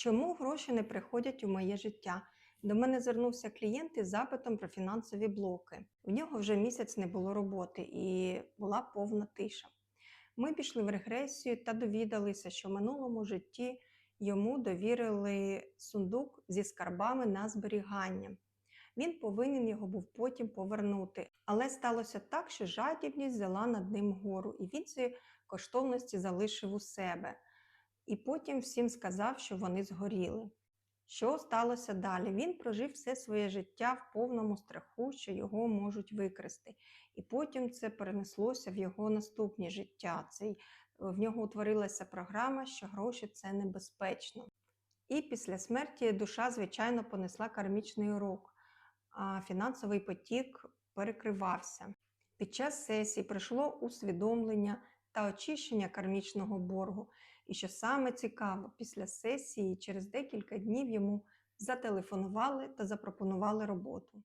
Чому гроші не приходять у моє життя? До мене звернувся клієнт із запитом про фінансові блоки. У нього вже місяць не було роботи і була повна тиша. Ми пішли в регресію та довідалися, що в минулому житті йому довірили сундук зі скарбами на зберігання. Він повинен його був потім повернути. Але сталося так, що жадібність взяла над ним гору, і він ці коштовності залишив у себе. І потім всім сказав, що вони згоріли. Що сталося далі? Він прожив все своє життя в повному страху, що його можуть викрасти. І потім це перенеслося в його наступні життя. Цей, в нього утворилася програма, що гроші це небезпечно. І після смерті душа, звичайно, понесла кармічний урок, а фінансовий потік перекривався. Під час сесії прийшло усвідомлення та очищення кармічного боргу. І що саме цікаво, після сесії через декілька днів йому зателефонували та запропонували роботу.